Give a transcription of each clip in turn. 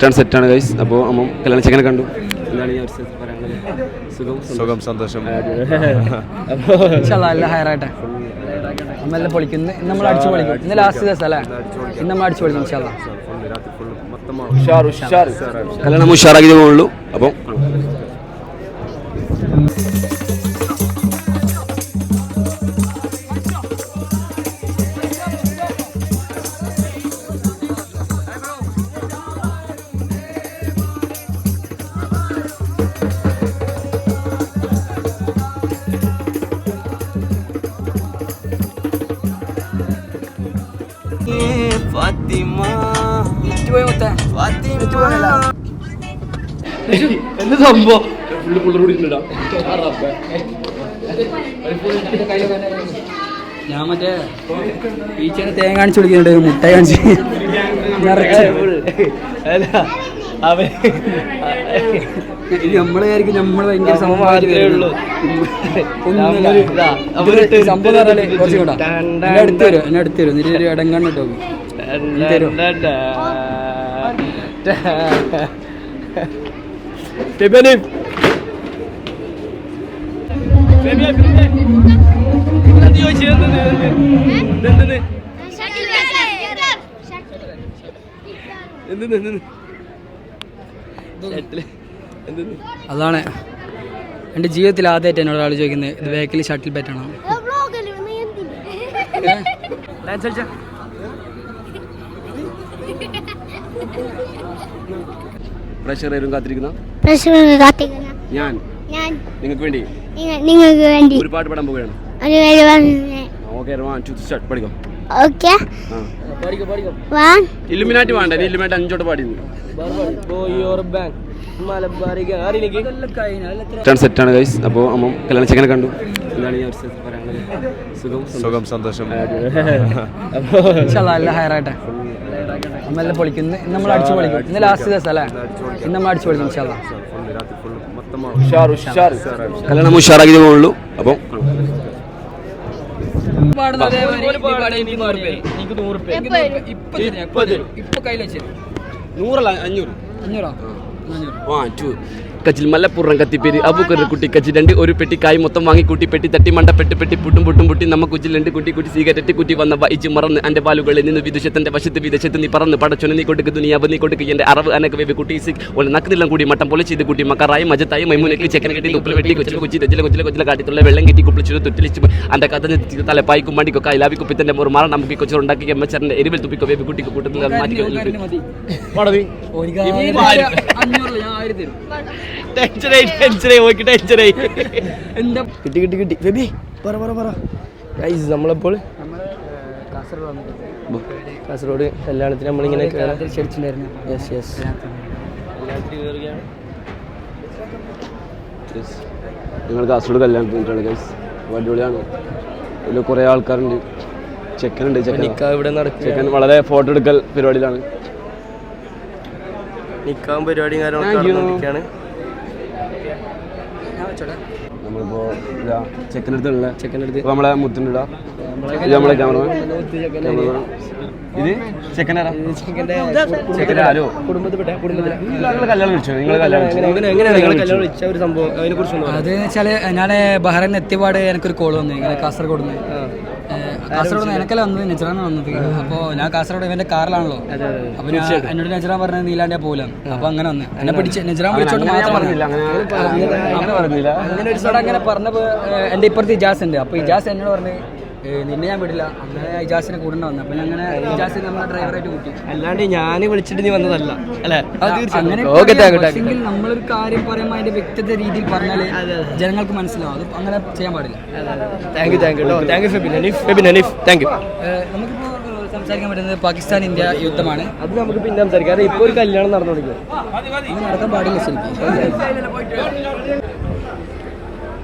സെറ്റാണ് സെറ്റാണ് ഗൈസ് അപ്പോൾ അമ്മ കല്യാണ ചെക്കനെ കണ്ടു. എന്താണ് സുഖം സുഖം സന്തോഷം. നമ്മളെല്ലാം പൊളിക്കും. നമ്മൾ അടിച്ചു പൊളിക്കും. ഇന്ന് ലാസ്റ്റ് ദിവസം അല്ലേ? ഇന്ന് നമ്മൾ അടിച്ചു പൊളിക്കും ഇൻഷാല്ലാ ഉഷാർ ഉഷാർ കല്യാണം ഉഷാറാക്കി പോകുള്ളൂ അപ്പം എന്ത് സംഭവം? ഞാൻ മറ്റേ ടീച്ചറിന് തേങ്ങ കാണിച്ചു കൊടുക്കുന്നുണ്ട് മുട്ട കാണിച്ച്. നിറച്ച്. ഇത് നമ്മൾ ആയിരിക്കും നമ്മൾ ഭയങ്കര സംഭവം സംഭവം പറഞ്ഞാൽ കുറച്ച് കൂടാ എന്നെ അടുത്ത് വരും എന്നെ അടുത്ത് വരും എന്നിട്ട് ഒരു Ne ne ne? അതാണ് എന്റെ ജീവിതത്തിൽ ആദ്യമായിട്ട് എന്നോട് ആൾ ചോദിക്കുന്നത് ഇത് ബാക്കിൽ ഷട്ടിൽ ബാറ്റാണോ പ്രഷർ ആയിരുന്നു കാത്തിരിക്കുന്ന പ്രശ്നങ്ങൾ കാത്തിക്കുന്ന ഞാൻ. ഞാൻ. നിങ്ങൾക്ക് വേണ്ടി. നിങ്ങ- നിങ്ങൾക്ക് വേണ്ടി. ഒരു പാട്ട് പാടാൻ പോവുകയാണ്. ഓക്കെ വൺ പഠിക്കോ? ഓക്കെ. ആ. വൺ ഇല്ലുമിനാറ്റി വേണ്ട നീ ഇല്ലുമിനാറ്റി അഞ്ചോട്ട് പാടിയിരുന്നു സെറ്റാണ് ഗൈസ് അപ്പോൾ അമ്മ കല്യാണ ചെക്കനെ കണ്ടു. എന്താണ് പറയാനുള്ളത് സുഖം? സുഖം സന്തോഷം. ഇൻഷാല്ലാ എല്ലാം നമ്മളെല്ലാം പൊളിക്കും. ഇന്ന് നമ്മൾ അടിച്ചു പൊളിക്കും. ഇന്ന് ലാസ്റ്റ് ദിവസം അല്ലേ? ഇന്ന് നമ്മൾ അടിച്ചു പൊളിക്കും ഇൻഷാല്ലാ ഉഷാർ ഉഷാർ കല്യാണം ഉഷാറാക്കി പോകുള്ളൂ അപ്പം ഇപ്പൊ കയ്യിൽ വെച്ച് നൂറല്ല അഞ്ഞൂറ്. അഞ്ഞൂറോ? അഞ്ഞൂറ്. ആ ടു കച്ചിൽ മലപ്പുറം കത്തിപ്പേര് അബുക്കറി കുട്ടി കച്ചി രണ്ട് ഒരു പെട്ടി കായ് മൊത്തം വാങ്ങി കൂട്ടി പെട്ടി തട്ടി മണ്ട പെട്ടി പെട്ടി പുട്ടും പുട്ടും പുട്ടി നമ്മ കുച്ചിൽ രണ്ട് കുട്ടി കുട്ടി സിഗരറ്റ് കുട്ടി വന്ന വൈച്ച് മറന്ന് എന്റെ പാലുകളിൽ നിന്ന് വിദേശത്തിന്റെ വശത്ത് വിദേശത്ത് നീ പറന്ന് പടച്ചൊന്ന് നീ കൊടുക്ക് ദുനിയാവ് നീ കൊടുക്കുക എന്റെ അറവ്. അനക്ക് വേവ് കുട്ടി സിക് ഒരു നക്കുന്നില്ല കൂടി മട്ടം പോലെ ചെയ്ത് കുട്ടി മക്കറായി മജത്തായി മൈമുനക്ക് ചെക്കൻ കെട്ടി ഉപ്പിൽ വെട്ടി കൊച്ചിൽ കൊച്ചി തെച്ചിലെ കൊച്ചിലെ കൊച്ചിലെ കാട്ടിത്തുള്ള വെള്ളം കെട്ടി കുപ്പിളിച്ചു തുറ്റിലിച്ച് അന്റെ കഥ തല പായിക്കും മടിക്കോ കൈലാവി കുപ്പിത്തിന്റെ മോർ മറ നമുക്ക് കൊച്ചുണ്ടാക്കി എമ്മച്ചറിന്റെ എരിവിൽ തുപ്പിക്കോ വേവ് കുട്ടിക്ക് കൂട്ടത്തിൽ മാറ്റി ടെൻഷനായി ടെൻഷനായി ഓക്കെ ടെൻഷനായി എന്താ? കിട്ടി കിട്ടി കിട്ടി. ബേബി പറ പറ പറ. ഗൈസ് നമ്മളപ്പോൾ? നമ്മൾ കാസർഗോഡ് കല്യാണത്തിന് നമ്മളിങ്ങനെ യെസ് യെസ് ഞങ്ങൾ കാസർഗോഡ് കല്യാണത്തിന് ഗൈസ് അടിപൊളിയാണ്. ഇതിൽ കുറേ ആൾക്കാരുണ്ട്. ചെക്കനുണ്ട് ചെക്കൻ ഇവിടെ നടക്കും ചെക്കൻ വളരെ ഫോട്ടോ എടുക്കൽ പരിപാടിയിലാണ്. നിക്കാൻ പരിപാടിയും കാര്യങ്ങളൊക്കെ. നടന്നുകൊണ്ടിരിക്കുകയാണ് ഞാൻ വെച്ചോട്ടെ ഇതാ ചെക്കനടുത്തുള്ള ചെക്കന്റെ അടുത്ത്. നമ്മളെ മുത്തുണ്ടിടാ ഇത് നമ്മളെ ക്യാമറമാൻ ഇത് ചെക്കനാരാ ചെക്കന്റെ ആരോ? കുടുംബത്തിൽപ്പെട്ട കുടുംബത്തിൽ കല്യാണം നിങ്ങൾ കല്യാണം വിളിച്ച? ഒരു സംഭവം? അതിനെ കുറിച്ച് ഞാൻ ബഹ്റൈൻ എത്തിയപാട് എനിക്കൊരു കോൾ വന്നു. ഇങ്ങനെ കാസർഗോഡ് നിന്ന് കാസർഗോഡ് നിനക്കല്ല വന്നത്? നെച്ചറാണ് വന്നത്. അപ്പോൾ ഞാൻ കാസർഗോഡ് ഇവന്റെ കാറിലാണല്ലോ. അപ്പൊ ഞാൻ എന്നോട് നെച്ചറാൻ പറഞ്ഞത് നീലാണ്ടേ പോലും അപ്പൊ അങ്ങനെ വന്ന്. എന്നെ പിടിച്ച് നെച്ചറാൻ പിടിച്ചോണ്ട് മാത്രം. പറഞ്ഞില്ല. അങ്ങനെ പറഞ്ഞപ്പോ എന്റെ ഇപ്പുറത്ത് ഇജാസ് ഉണ്ട്. അപ്പൊ ഇജാസ് എന്നോട് പറഞ്ഞു നിന്നെ ഞാൻ വിടില്ല. അങ്ങനെ ഇജാസിനെ കൂടെ വന്നു. അപ്പൊ അങ്ങനെ ഇജാസിനെ നമ്മളെ ഡ്രൈവറായിട്ട് കൂട്ടി. അല്ലാണ്ട് ഞാൻ വിളിച്ചിട്ട് നീ വന്നതല്ല. അല്ലേ? അങ്ങനെ നമ്മളൊരു കാര്യം പറയുമ്പോൾ അതിന്റെ വ്യക്തത രീതിയിൽ പറഞ്ഞാൽ ജനങ്ങൾക്ക് മനസ്സിലാവും. അത് അങ്ങനെ ചെയ്യാൻ പാടില്ല. Thank you thank you thank you Febin Haneef Febin Haneef thank you. ഏഹ്, നമുക്കിപ്പോ സംസാരിക്കാൻ പറ്റുന്നത് പാകിസ്ഥാൻ ഇന്ത്യ യുദ്ധമാണ്. അത് നമുക്ക് പിന്നെ സംസാരിക്കാം. ഇപ്പോൾ ഒരു കല്യാണം നടന്നു അത് നടക്കാൻ പാടില്ല ശരിക്കും.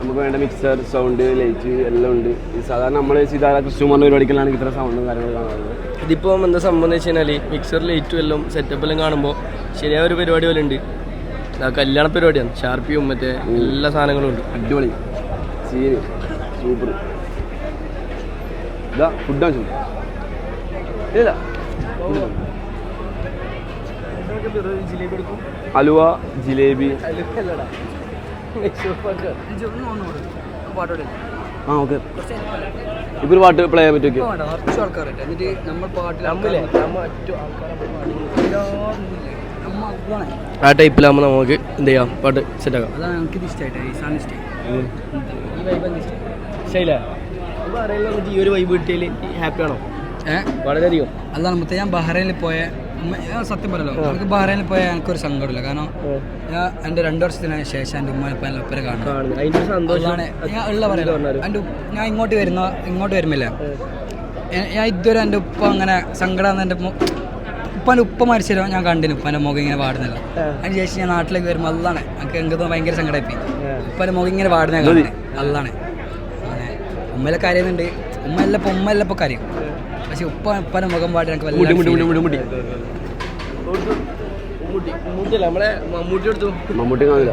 നമുക്ക് വേണ്ട മിക്സർ സൗണ്ട് ലൈറ്റ് എല്ലാം ഉണ്ട്. ഈ സാധാരണ നമ്മൾ സീതാരാ കൃഷ്ണകുമാറിന്റെ പരിപാടിക്കലാണ് ഇത്ര സൗണ്ടും കാര്യങ്ങളും കാണുന്നത്. ഇതിപ്പോൾ എന്താ സംഭവം എന്ന് വെച്ച് കഴിഞ്ഞാൽ മിക്സർ ലൈറ്റും എല്ലാം സെറ്റപ്പ് എല്ലാം കാണുമ്പോൾ ശരിയായ ഒരു പരിപാടി പോലെ ഉണ്ട്. കല്യാണ പരിപാടിയാണ്. ഷാർപ്പിയും മറ്റേ എല്ലാ സാധനങ്ങളും ഉണ്ട്. അടിപൊളി. സീന് സൂപ്പർ ഇതാ ഫുഡ് ആവശ്യം ഇല്ല. അലുവ ജിലേബി. ആ ഓക്കെ. ഇപ്പൊ ഒരു പാട്ട് പ്ലേ ചെയ്യാൻ പറ്റുമോ ആ ടൈപ്പിലാകുമ്പോൾ നമുക്ക് എന്ത് ചെയ്യാം? പാട്ട് എനിക്കിത് ഇഷ്ടമായിട്ട് ഈ ഒരു വൈബ് കിട്ടിയാൽ ഹാപ്പി ആണോ? ഏഹ് വളരെയധികം. അതാണ് മുത്തേ ഞാൻ ബഹ്റൈനിൽ പോയ സത്യം പറയല്ലോ. നമുക്ക് ബഹ്റൈനിൽ പോയ എനിക്കൊരു സങ്കടമില്ല. കാരണം ഞാൻ എന്റെ രണ്ടു വർഷത്തിന് ശേഷം എന്റെ ഉമ്മ ഇപ്പം ഒപ്പരെ അതാണ് ഞാൻ ഉള്ള പറയല്ലോ എന്റെ ഞാൻ ഇങ്ങോട്ട് വരുന്ന ഇങ്ങോട്ട് വരുമില്ല ഞാൻ- ഇതുവരെ എന്റെ ഉപ്പ അങ്ങനെ സങ്കടം എന്റെ ഉപ്പാന്റെ ഉപ്പ മരിച്ചല്ലോ ഞാൻ കണ്ടിന്. ഉപ്പാന്റെ മുഖം ഇങ്ങനെ പാടുന്നില്ല അതിന് ശേഷം ഞാൻ നാട്ടിലേക്ക് വരുമ്പോൾ അല്ലാണ് എനിക്ക് എനിക്ക് തോന്നുന്നു ഭയങ്കര സങ്കടമായി ഉപ്പാന്റെ മുഖം ഇങ്ങനെ പാടുന്ന കാണുന്നത് അല്ലാണ് അങ്ങനെ. ഉമ്മയിലെ അറിയുന്നുണ്ട് ഉമ്മ എല്ലാം കാര്യം ഉമ്മ എല്ലാം ഇപ്പം കരയും. പക്ഷെ ഉപ്പ ഉപ്പാന്റെ മുഖം പാടി എനിക്ക് മമ്മൂട്ടി നമ്മളെ മമ്മൂട്ടി എടുത്തു മമ്മൂട്ടി കാണില്ല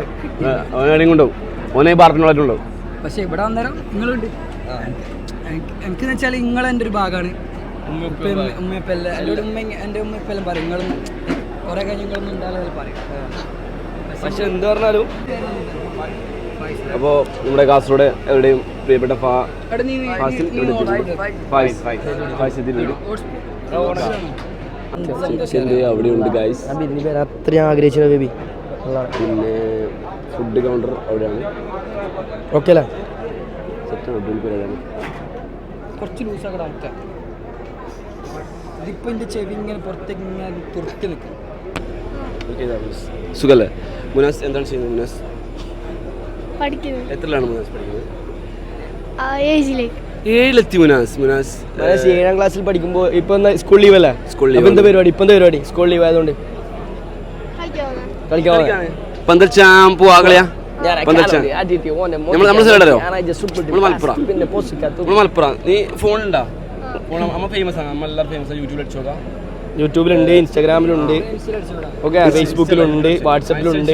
അവനെവിടെയും കൊണ്ടുപോകും ഓനെ പാർട്ടിനുള്ളതായിട്ടുണ്ടാവും പക്ഷെ ഇവിടെ വന്നേരം നിങ്ങളുണ്ട് എനിക്ക് വെച്ചാൽ നിങ്ങൾ എന്റെ ഒരു ഭാഗമാണ് ഉമ്മയപ്പെല്ലാം എന്റെ ഉമ്മ എന്റെ ഉമ്മയപ്പെല്ലാം പറയും നിങ്ങളും കുറേ കഴിഞ്ഞ് നിങ്ങളൊന്നും ഉണ്ടാകാതെ പറയും പക്ഷെ എന്ത് പറഞ്ഞാലും അപ്പോൾ നമ്മുടെ കാസർഗോഡ് എവിടെയും പ്രിയപ്പെട്ട ഫാ എടാ നീ ഫാസിൽ ഇവിടെ. ഫായിസ് ഫായിസ് ഫായിസ് വീട് അവിടെ ഉണ്ട് ഗൈസ് അത്രയും ആഗ്രഹിച്ച ബേബി പിന്നെ ഫുഡ് കൗണ്ടർ അവിടെയാണ്. ഓക്കെ അല്ലേ? സെറ്റാണ് അടിപൊളി പരിപാടിയാണ് കുറച്ച് ലൂസാക്കട അറ്റ ഇതിപ്പോൾ എന്റെ ചെവി ഇങ്ങനെ പുറത്തേക്ക് ഇങ്ങനെ തുറക്കി നിൽക്കും. സുഖല്ലേ? മുനാസ് എന്താണ് ചെയ്യുന്നത് മുനാസ്? പഠിക്കുന്നു. എത്രയാണ് മുനാസ് പഠിക്കുന്നത്? ഏഴിലെത്തി മുനാസ് മുനാസ് മുനാസ് ഏഴാം ക്ലാസ്സിൽ പഠിക്കുമ്പോൾ ഇപ്പൊ സ്കൂൾ ലീവ് അല്ലേ സ്കൂൾ ലീവ് എന്താ. പരിപാടി ഇപ്പൊ എന്താ പരിപാടി സ്കൂൾ ലീവ് ആയതുകൊണ്ട് കളിക്കാൻ. പന്തൽച്ചാൻ പോവാ കളിയാ മലപ്പുറം. നീ ഫോണുണ്ടാ ഫോൺ അമ്മ ഫേമസ് ആണ് അമ്മ എല്ലാവരും ഫേമസ് ആണ് യൂട്യൂബിൽ അടിച്ചു നോക്കാം യൂട്യൂബിലുണ്ട് ഇൻസ്റ്റാഗ്രാമിലുണ്ട് ഓക്കെ ഫേസ്ബുക്കിലുണ്ട് വാട്സപ്പിലുണ്ട്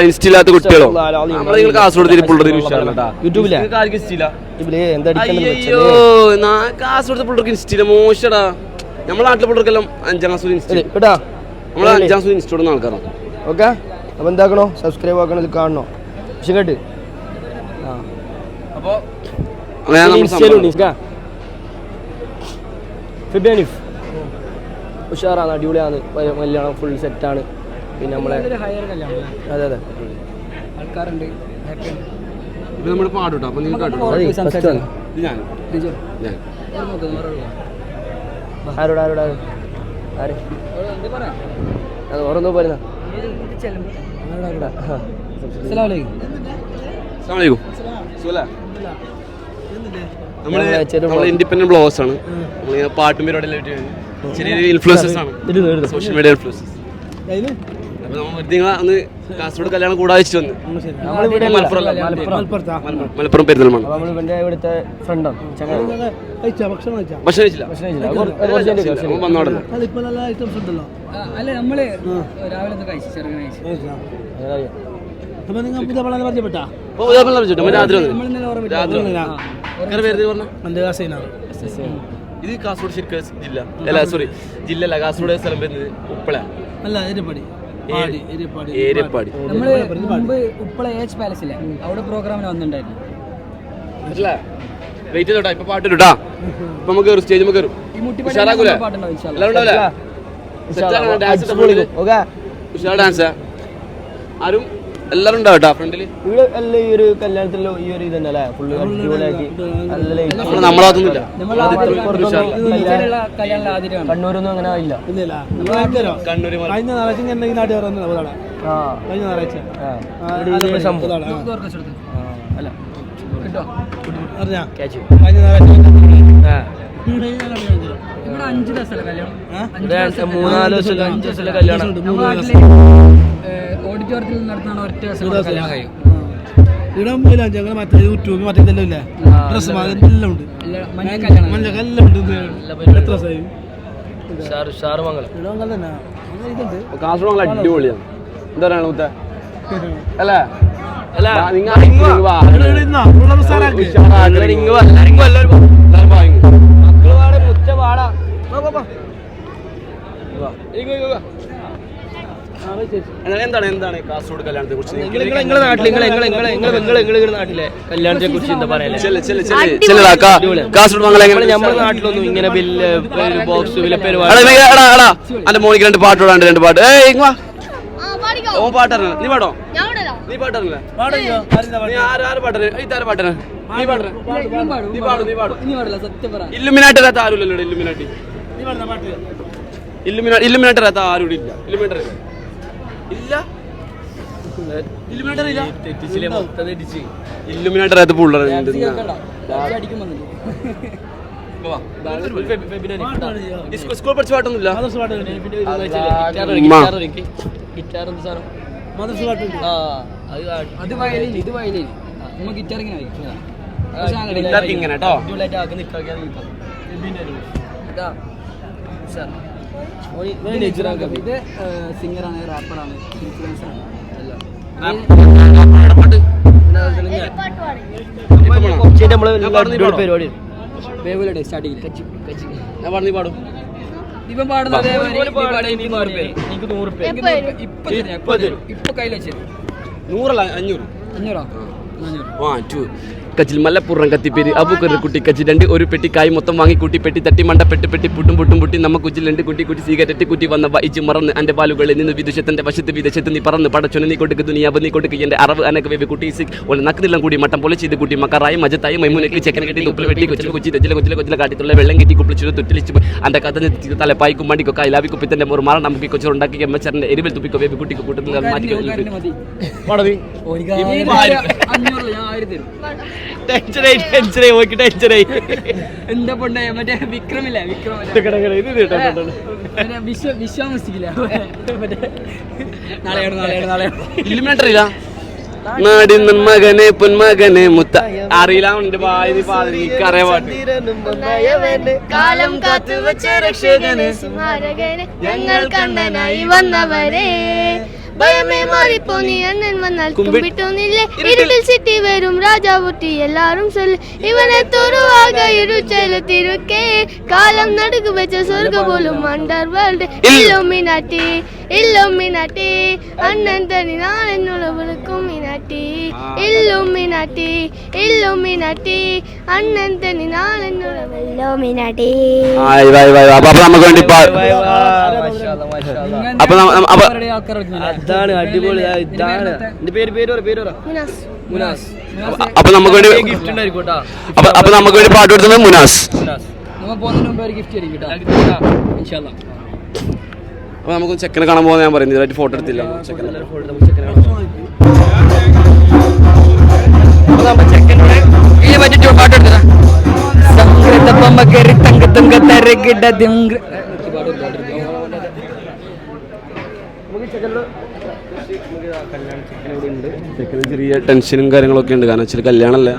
ഇൻസ്റ്റില്ലാത്ത കുട്ടികളോ. നമ്മളെ നിങ്ങൾ കാസർഗോഡ് അയ്യോ നാ- കാസർഗോഡ് പിള്ളേർക്ക് ഇൻസ്റ്റില്ല മോശടാ. നമ്മളെ നാട്ടിലെ പിള്ളേർക്കെല്ലാം അഞ്ചാം ക്ലാസ് മുതൽ ഇൻസ്റ്റ കേട്ടാ നമ്മളെ അഞ്ചാം ക്ലാസ് മുതൽ ഇൻസ്റ്റോടുന്ന ആൾക്കാരാണ് ഓക്കെ? അപ്പൊ എന്താക്കണോ? സബ്സ്ക്രൈബ് ആക്കണോ ഇത് കാണണോ? പക്ഷെ കേട്ട്. ഫിബിയാനിഫ്. ഉഷാറാണ് അടിപൊളിയാണ് കല്യാണം ഫുൾ സെറ്റാണ് പിന്നെ നമ്മളെ അതെ അതെ. ആൾക്കാരുണ്ട്. ഇത് നമ്മൾ പാടുട്ടോ? അപ്പോൾ നിങ്ങൾക്ക് ഞാൻ. ആരോട് ആരോട്? ആര്? ആര്? അത് ഓരോന്നോ ഇൻഡിപെൻഡന്റ് ബ്ലോഗേഴ്സ് ആണ്. നമ്മൾ പാട്ടും പരിപാടി ചെറിയ ഇൻഫ്ലുവൻസേഴ്സ് ആണ്. സോഷ്യൽ മീഡിയ ഇൻഫ്ലുവൻസേഴ്സ് അപ്പോൾ നമ്മൾ വെറുതെ കാസർഗോഡ് കല്യാണം കൂടാതെ വെച്ചിട്ട് വന്ന് മലപ്പുറം അല്ല, മലപ്പുറം. മലപ്പുറം. മലപ്പുറം. പെരുന്തൽമണ്ണ. നമ്മൾ ഇവന്റെ ഇവിടുത്തെ ഫ്രണ്ടാണ് ചങ്ങല ഭക്ഷണം കഴിച്ചില്ല. അല്ല നമ്മൾ രാവിലെ കഴിച്ചു ചെറുങ്ങനെ കഴിച്ചു. ഇത് കാസർഗോഡ് ശരിക്കും ജില്ല. അല്ല സോറി ജില്ല അല്ല കാസർഗോഡ് സ്ഥലം വരുന്നത് ഉപ്പള ഏരിയപ്പാടി നമ്മൾ മുമ്പ് ഉപ്പള ഏച്ച് പാലസ് ഇല്ലേ? അവിടെ പ്രോഗ്രാമിന് വന്നിട്ടുണ്ടായിരുന്നു. വെയിറ്റ് ചെയ്തോട്ടാ ഇപ്പൊ പാട്ട് ഇട്ടാ ഇപ്പൊ നമുക്ക് കയറും സ്റ്റേജ് നമുക്ക് കയറും ഉഷാറാക്കൂലേ. എല്ലാവരും ഉണ്ടാവില്ലേ? ഉഷാർ ഡാൻസ് ആരും എല്ലാവരും ഉണ്ടാവും കേട്ടോ ഫ്രണ്ടിൽ ഇവിടെ അല്ല ഈ ഒരു കല്യാണത്തിലോ ഈ ഒരു ഇതന്നെ അല്ലേ ഫുള്ള് അടിപൊളിയാക്കി നല്ല ലൈറ്റ് നമ്മളതൊന്നുമില്ല കണ്ണൂരൊന്നും അങ്ങനെ ഇല്ല കഴിഞ്ഞ ഞായറാഴ്ച ഈ നാട്ടിൽ കഴിഞ്ഞ ഞായറാഴ്ച. സംഭവം. കഴിഞ്ഞ ഞായറാഴ്ച മൂന്നാൽ ദിവസം അഞ്ച് ദിവസത്തെ കല്യാണം ഓഡിറ്റോറിയത്തിൽ നടത്തുന്ന ഒറ്റ ദിവസം കല്യാണം കഴിയും. ഇടാൻ പോയില്ല ഞങ്ങൾ മറ്റേ യൂട്യൂബ് മറ്റേ ഇതെല്ലാം ഇല്ലേ ഡ്രസ് എല്ലാം ഉണ്ട്. ഇല്ല, മഞ്ഞ കല്യാണം. മഞ്ഞ എല്ലാം ഉണ്ട് എത്ര ദിവസമായി കാസർഗോഡ് അടിപൊളിയാണ്. എന്താ പറയണ മുത്ത? അല്ലേ? അല്ല. എന്താണ് എന്താണ് കാസർഗോഡ് കല്യാണത്തെ കുറിച്ച് നിങ്ങളെ നാട്ടിൽ നിങ്ങളെ നിങ്ങളെ നിങ്ങളെ നിങ്ങളെ നിങ്ങളെ നാട്ടിലെ കല്യാണത്തെ കുറിച്ച് എന്താ പറയാ കാസർഗോഡ് നമ്മുടെ നാട്ടിലൊന്നും ഇങ്ങനെ ബില്ല് ബോക്സ് വില എടാ, പരിപാടി എടാ, എടാ, അന്റെ മോനിക്ക് രണ്ട് പാട്ട് പാടാണ്ട് രണ്ട് പാട്ട്. ഏയ് ഇങ്ങ് വാ. ആ പാടിക്കോ? ഓൻ പാട്ടറിഞ്ഞ നീ പാടോ? നീ പാട്ടറില്ല നീ ആര് ആര് പാട്ടറ് ഇതാര് പാട്ടറ് നീ പാടറ നീ പാടും നീ പാടും. ഇനി പാടില്ല സത്യം പറ. ഇല്ലുമിനാട്ടി ആരുമില്ലല്ലോ ഇല്ലുമിനാട്ടി നീ പാടുന്ന പാട്ട്. ഇല്ലുമിനാ ഇല്ലുമിനാട്ടി അത് ആരും ഇവിടെ ഇല്ല? ഇല്ലുമിനാട്ടർ ഇല്ല? ഇല്ലുമിനാട്ടർ ഇല്ല ഇല്ലുമിനാട്ടർ അകത്ത് പുള്ളറ് അടിക്കും വന്നിട്ട് സ്കൂൾ പഠിച്ച പാട്ടൊന്നുമില്ല. ഗിറ്റാർ എന്ത് സാധനം? മദർസ് പാട്ട് അത്. അത് വയലിൻ. ഇത് വയലിൻ. നമ്മ ഗിറ്റാർ ഇങ്ങനെ ഇങ്ങനെ കേട്ടോ. ഇതാ സിംഗറാണ് റാപ്പറാണ് ഇൻഫ്ലുവൻസർ ആണ് പരിപാടി വേവുലടെ സ്റ്റാർട്ടിങ്ങിൽ ഞാൻ നീ പാടും. ഇപ്പം പാടുന്ന. എനിക്ക് നൂറ് ഇപ്പൊ കയ്യിൽ വെച്ചു നൂറല്ല അഞ്ഞൂറ്. അഞ്ഞൂറോ? അഞ്ഞൂറ്. കച്ചിൽ മലപ്പുറം കത്തിപ്പേര് അബുക്കറി കുട്ടി കച്ചി രണ്ട് ഒരു പെട്ടി കായ് മൊത്തം വാങ്ങി കൂട്ടി പെട്ടി തട്ടി മണ്ട പെട്ടി പെട്ടി പുട്ടും പുട്ടും പുട്ടി നമ്മ കുച്ചിൽ രണ്ട് കുട്ടി കുട്ടി സിഗരറ്റ് കുട്ടി വന്ന വൈച്ച് മറന്ന് എന്റെ ബാലുകളിൽ നിന്ന് വിദേശത്തിന്റെ വശത്ത് വിദേശത്ത് നീ പറന്ന് പടച്ചൊന്ന് നീ കൊടുക്ക് ദുനിയാവ് നീ കൊടുക്ക് എന്റെ അറവ് അനക്ക് വേവി കുട്ടി സിക്. ഓല നക്കുന്നില്ല കൂടി മട്ടം പോലെ ചെയ്ത് കുട്ടി മക്കറായി മജത്തായി മൈമുനക്ക് ചെക്കൻ കെട്ടി തുപ്പിൽ വെട്ടി കൊച്ചിൽ കൊച്ചി തെച്ചിലെ കൊച്ചിലെ കൊച്ചിലെ കാട്ടിത്തുള്ള വെള്ളം കെട്ടി കുപ്പിളിച്ചു തുട്ടിലിച്ച് അന്റെ കഥ തലപ്പായിക്കും മണ്ടിക്കോ കൈലാവി കുപ്പിത്തന്റെ ഒരു മാറാൻ നമുക്ക് കൊച്ചുണ്ടാക്കി എമ്മച്ചറിന്റെ എരിവിൽ തുപ്പിക്കോ വേവി കുട്ടിക്ക് കൂട്ടത്തിൽ മാറ്റി ടെൻഷനായി ടെൻഷനായി ടെൻഷനായി എന്താ പൊണ്ണേ മറ്റേ വിക്രമില്ലേ വിക്രം മറ്റേ. മറ്റേ വിശ്വ വിശ്വാമില്ല മറ്റേ നാളെയാണ് നാളെയാണ് നാളെയാണ്. ഇല്ലുമിനേറ്ററില്ല നാടിൻ മകനെ പൊന്മകനെ മുത്ത. അറിയില്ല ഉണ്ട് അറിയാൻ പാട്ട് കാലം കാത്തു വെച്ച രക്ഷകനെ. സ്മാരകനെ ഞങ്ങൾ കണ്ണനായി വന്നവരെ. ഭയമേ മാറിപ്പോ നീ അണ്ണൻ വന്നാൽ കുമ്പിട്ടൊന്നില്ലേ ഇരുട്ടിൽ സിറ്റി വരും രാജാവുട്ടി എല്ലാരും ചൊല്ലി ഇവനെ തുറുവാക ഇരുച്ചെലുത്തിരുക്കേ കാലം നടുക്ക് വെച്ച സ്വർഗ പോലും അണ്ടർ വേൾഡ് ഇല്ലുമിനാട്ടി ഇല്ലുമിനാട്ടി അണ്ണൻ തനി നാളെന്നുള്ള വിളിക്കും മിനാട്ടി ഇല്ലുമിനാട്ടി ഇല്ലുമിനാട്ടി അണ്ണൻ തനി നാളെന്നുള്ള ഇല്ലുമിനാട്ടി ആയി വായി വായി വാ. അപ്പൊ അപ്പൊ നമുക്ക് വേണ്ടി പാ- അപ്പൊ അപ്പൊ അതാണ് അടിപൊളി ഇതാണ്. എന്റെ പേര് പേര് പേര് മുനാസ്. അപ്പൊ നമുക്ക് വേണ്ടി ഗിഫ്റ്റ് ഉണ്ടായിരിക്കും അപ്പൊ അപ്പൊ നമുക്ക് വേണ്ടി പാട്ട് കൊടുത്തത് മുനാസ്. അപ്പൊ നമുക്ക് ചെക്കനെ കാണാൻ പോകുന്ന ഞാൻ പറയുന്നത് ഇതായിട്ട് ഫോട്ടോ എടുത്തില്ല. ചെക്കനെ. പാട്ട് എടുത്തതാ സംഗത തങ്ക തങ്ക തരകിട ചെക്കന് ചെറിയ ടെൻഷനും കാര്യങ്ങളൊക്കെ ഉണ്ട്. കാരണം വെച്ചാൽ കല്യാണമല്ലേ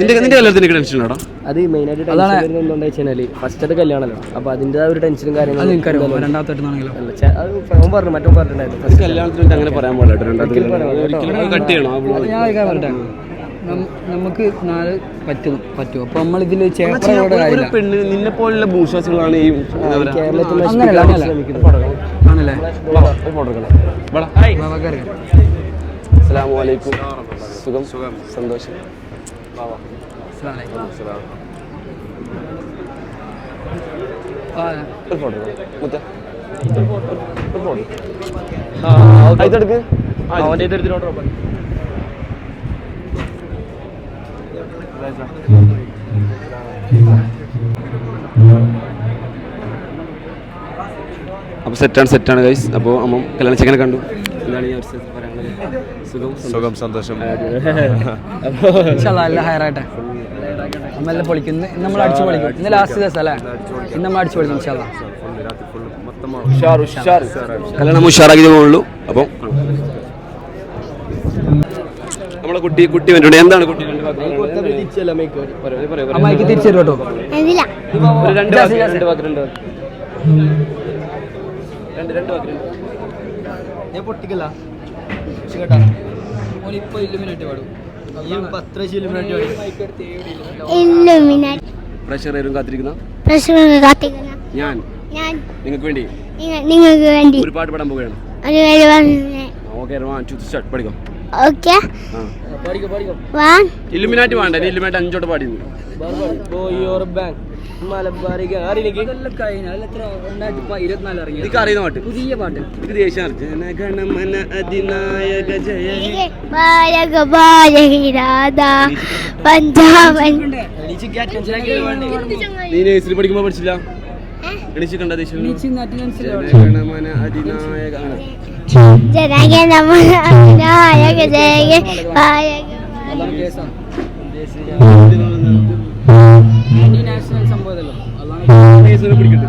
നിന്റെ നിന്റെ കല്യാണത്തിന് ടെൻഷൻ ഉണ്ടോ അത് മെയിൻ ആയിട്ട് ടെൻഷൻ വരുന്നത് എന്താ വെച്ചാൽ ഫസ്റ്റത്തെ കല്യാണമല്ലോ അപ്പൊ അതിന്റെ ഒരു ടെൻഷനും കാര്യങ്ങളും എനിക്കറിയാം. രണ്ടാമത്തെ അല്ല, അത് ഫോൺ പറഞ്ഞു മറ്റോ പറഞ്ഞിട്ടുണ്ടായിരുന്നു. ഫസ്റ്റ് കല്യാണത്തിന് അങ്ങനെ പറയാൻ പാടില്ല കട്ട്. ചെയ്യണം. ആ നമുക്ക് നാല് പറ്റും പറ്റും അപ്പൊ നമ്മൾ ഇതിൽ കൂടെ പെണ്ണ് നിന്നെ പോലുള്ള ഭൂശ്വാസികളാണ് ഈ കേരളത്തിൽ ആണല്ലേ വാ, ഒരു photo എടുക്കണം. വാടാ. നമുക്കറിയാം അസ്സലാമു അലൈക്കും സുഖം സുഖം സന്തോഷം ആ, ഫോട്ടോ മുത്ത അപ്പോൾ സെറ്റാണ് സെറ്റാണ് ഗൈസ് അപ്പോൾ അമ്മ കല്യാണ ചെക്കനെ കണ്ടു. എന്താണ് ഈ അവസ്ഥ? പറയാനുള്ളത് സുഖം? സുഖം സന്തോഷം. നമ്മളെല്ലാം പൊളിക്കും. ഇന്ന് ഇന്ന് നമ്മൾ അടിച്ചു പൊളിക്കും. ഇന്ന് ലാസ്റ്റ് ദിവസം അല്ലേ? ഇന്ന് നമ്മൾ അടിച്ചു പൊളിക്കും ഇൻഷാല്ലാ. ഉഷാർ ഉഷാർ കല്യാണം ഉഷാറാക്കി പോകുള്ളൂ അപ്പം നമ്മളെ കുട്ടി കുട്ടി വേണ്ടി എന്താണ് കുട്ടി? അമ്മായിക്ക് തിരിച്ചു കേട്ടോ? ഞാൻ നിങ്ങൾക്ക് വേണ്ടി. നിങ്ങൾക്ക് വേണ്ടി. ഒരു പാട്ട് പാടാൻ പോവുകയാണ് ഓക്കെ പഠിക്കാം. ഓക്കെ ഇലുമിനാറ്റ് വേണ്ട ഇലുമിനാറ്റ് അഞ്ചോട്ട് പാടി. പുതിയ പാട്ട്. അതിനായക ജയ. പഞ്ചാബൻ നീ നേഴ്സറി പഠിക്കുമ്പോ പഠിച്ചില്ല? ഗണേശ് കണ്ട ദേശം അതിനായക ജനകീയ നമോനായ ജയ സംഭവമല്ലോ അതാണ് പിടിക്കട്ടെ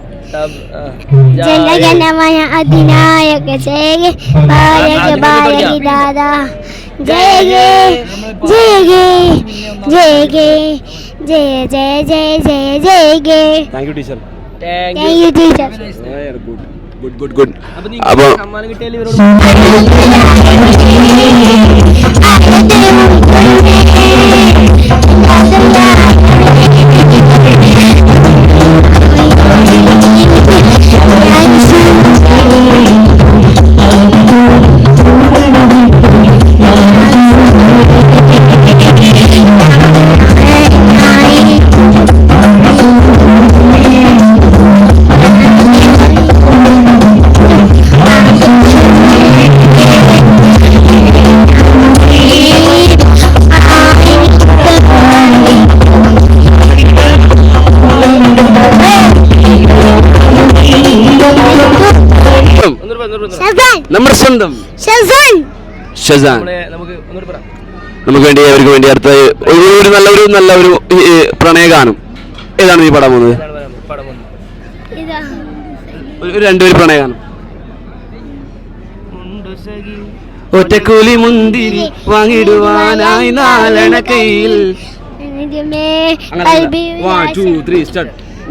तब जय नमः अधिनायक जय भारत भारत दादा। जय जय जय जय जय जय जय जय जय जय जय जय thank you teacher thank you teacher यार गुड गुड गुड गुड अब हमारे टेलीविज़न സ്വന്തം ഷസാൻ നമുക്ക് വേണ്ടി അവർക്ക് വേണ്ടി അടുത്ത ഒരു നല്ല ഒരു നല്ല ഒരു പ്രണയഗാനം ഏതാണ് ഈ പടം വന്നത് രണ്ടുപേര് പ്രണയഗാനം ഒറ്റക്കൂലി മുന്തിരി വാങ്ങിടുവാനായി നാലണ കയ്യിൽ വൺ ടു ത്രീ സ്റ്റാർട്ട്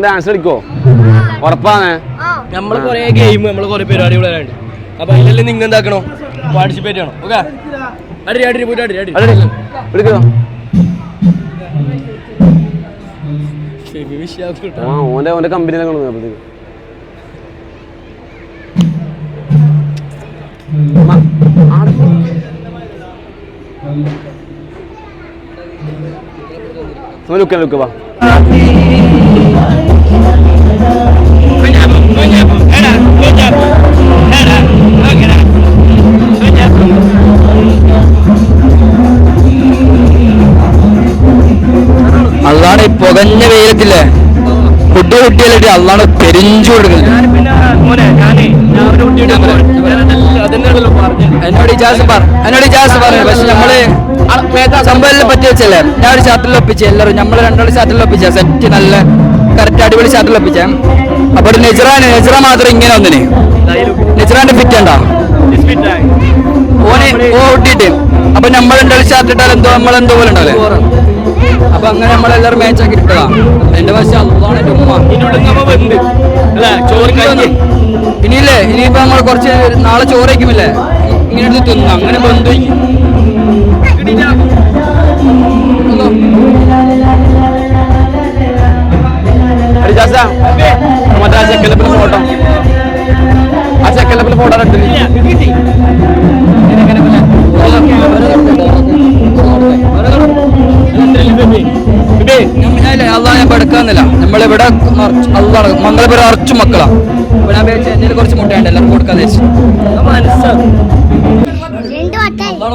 നിങ്ങൾ ഡാൻസ് കളിക്കോ? ഉറപ്പാണ്. നമ്മൾ കൊറേ ഗെയിം നമ്മൾ കൊറേ പരിപാടി വരാനുണ്ട്. അപ്പൊ അതിലെല്ലാം നിങ്ങൾ എന്താക്കണോ? പാർട്ടിസിപ്പേറ്റ് ചെയ്യണം? ഓക്കെ? അടി അടി പോയിട്ട് അടി അടി. എടുക്കോ വിശ്വാസം ആ ഓന്റെ ഓന്റെ കമ്പനിയിലെ കൊണ്ടു അപ്പോഴത്തേക്ക്. ലുക്ക ലുക്ക വാ. ഈ പുകഞ്ഞ വെയിലത്തില്ലേ? കുട്ടി കിട്ടിയാലിട്ട് അള്ളാണ് പെരിഞ്ചു കൊടുക്കുന്നത് എന്നോട് ഇജാസ് പറ എന്നോട് ഇജാസ് പറഞ്ഞു പക്ഷെ നമ്മൾ സംഭവം പറ്റി വെച്ചല്ലേ? ഞാൻ ഒരു ഷർട്ടിൽ ഒപ്പിച്ച് എല്ലാവരും നമ്മൾ രണ്ടാളും ഷർട്ടിൽ ഒപ്പിച്ച. സെറ്റ് നല്ല കറക്റ്റ് അടിപൊളി ഷർട്ട് ലഭിച്ചേ അപ്പൊ ഒരു നെജറ മാത്രം ഇങ്ങനെ ഒന്നിന്. നെജറാന്റെ ഫിറ്റ് ഉണ്ടോ ഓനെ ഓ ഇട്ടിട്ട് അപ്പൊ നമ്മൾ ഉണ്ടാവും ഷർട്ട് ഇട്ടാൽ എന്തോ നമ്മൾ എന്തോ പോലെ ഉണ്ടാവില്ലേ? അപ്പൊ അങ്ങനെ നമ്മളെല്ലാവരും മാച്ച് ആക്കി ഇട്ടതാ എന്റെ പക്ഷെ ഇനിയില്ലേ? ഇനിയിപ്പോ നമ്മൾ കുറച്ച് നാളെ ചോറ് വയ്ക്കുമല്ലേ ഇങ്ങനെ തിന്നു. അങ്ങനെ ബന്ധു ജാസ മറ്റേ ആ ചെക്കന്റെ ഫോട്ടോ. ആ ചെക്കലപ്പിൽ ഫോട്ടോ അള്ളാഹ് ഞാൻ പെടുക്കാന്നില്ല. നമ്മളിവിടെ അള്ളാഹ് മംഗളപുരം അറച്ചു മക്കളാ. അപ്പൊ ഞാൻ എന്റെ കുറച്ച് മുട്ടയുണ്ട് എല്ലാവർക്കും വട്ടായി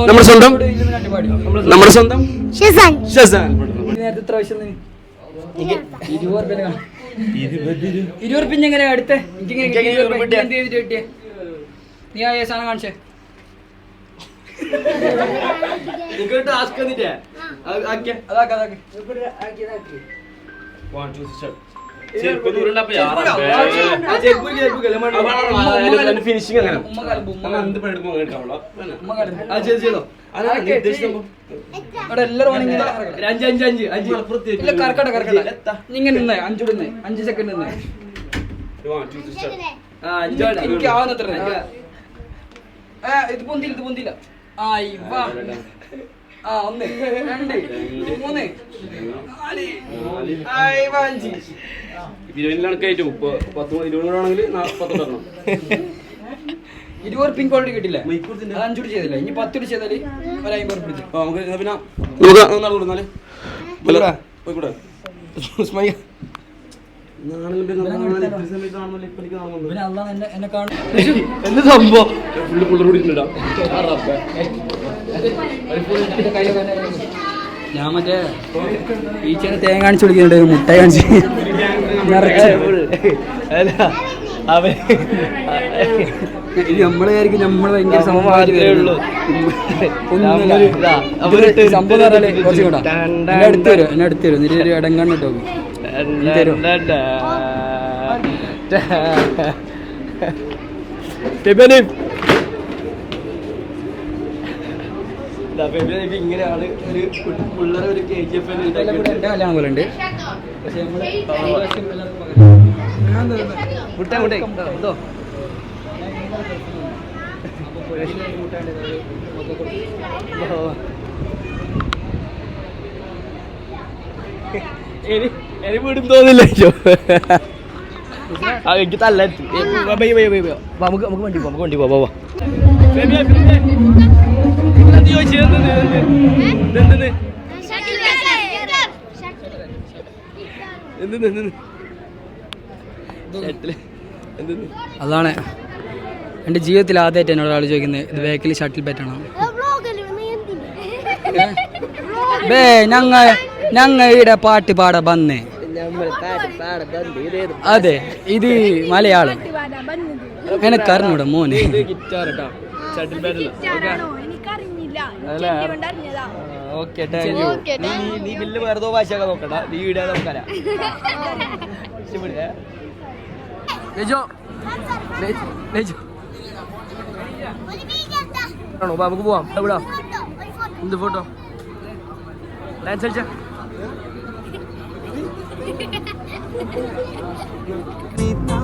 നമ്മുടെ സ്വന്തം? നമ്മുടെ സ്വന്തം? ഷെസാൻ. ഷസാൻ. നേരത്തെ ഇത്ര വയസ്സ് ഇരുപത് ഇരുപത് റുപ്യ എങ്ങനെ അടുത്ത് നീ ആ ഏ സാധനം കാണിച്ചേ നിങ്ങൾക്ക് ടാസ്ക് തന്നിട്ടേ ആക്കിയ അതാക്ക അതാക്ക ഫിനിഷിംഗ് അങ്ങനെ ഉമ്മ കലമ്പ് എന്ത് അങ്ങനെ. ഉമ്മ കലമ്പ് ചെയ്തോ അതാണ് ഇങ്ങനെ നിന്നേ അഞ്ചു നിന്നേ അഞ്ച് സെക്കൻഡ് നിന്നേ. ആ അഞ്ചോടെ എനിക്ക് ആവുന്നത്ര ഇത് പൊന്തില്ല ഇത് പൊന്തില്ല. ആ ഇവ. ആ ഒന്ന് രണ്ട് മൂന്ന് ഇരുപതിലാണ് പത്ത് പത്തെണ്ണം ഇരുപത് പിങ്ക് ഓൾറെഡി കിട്ടില്ല അത് അഞ്ചൂടി ചെയ്തില്ല? ഇനി പത്തുടി ചെയ്താൽ ഒരു അമ്പത്. നമുക്ക് പിന്നെ എന്ത് സംഭവം? ഞാൻ മറ്റേ ഈച്ചേനെ തേങ്ങ കാണിച്ചു വിളിക്കുന്നുണ്ട്. മുട്ട കാണിച്ച്. നിറച്ച്. അല്ല. അവൻ നമ്മൾ വിചാരിക്കും നമ്മൾ ഭയങ്കര നമ്മ മാത്രമേ ഉള്ളൂ. നമ്മൾ ഇതാ, അവരിട്ട് സംഭവം എന്ന് പറഞ്ഞാൽ കുറച്ച് കൂടാ. ടൻ ടൻ എന്നെ അടുത്ത് വരും എന്നെ അടുത്ത് വരും. എന്നിട്ട് ഒരു ഇടങ്ങാണ് കേട്ടോ തരും. ഇങ്ങനെയാണ് ഒരു പിള്ളേരെ ഒരു കെ ജി എഫ് എന്റെ കല്യാണം പോലെ ഉണ്ട്. പക്ഷെ നമ്മൾ മുട്ട മുട്ട എന്തോ? ഇനി ഇനി വീടും തോന്നില്ലല്ലോ ആ എനിക്ക് തല്ല നമുക്ക് നമുക്ക് വണ്ടി പോവാം നമുക്ക് വണ്ടി പോവാം പോവാം അതാണ്. എന്റെ ജീവിതത്തിൽ ആദ്യമായിട്ട് എന്നോട് ആൾ ചോദിക്കുന്നത് ഇത് ബേക്കിൽ ഷട്ടിൽ ബാറ്റാണോ ബേ ഞങ്ങ ഞങ്ങ ഇവിടെ പാട്ട് പാട വന്നേ അതെ ഇത് മലയാളം. എനക്ക് അറിഞ്ഞൂടെ മോനെ. ഓക്കെ താങ്ക് യു നീ ബില്ല് വേറെ ഭാഷയൊക്കെ നോക്കണ്ട. നീ വീടാ നോക്കാനാ ലേജോ ലേജോ ആണോ? നമുക്ക് പോവാം. എവിടാ എന്ത് ഫോട്ടോ? ഡാൻസ് കളിച്ച? ഫോട്ടോ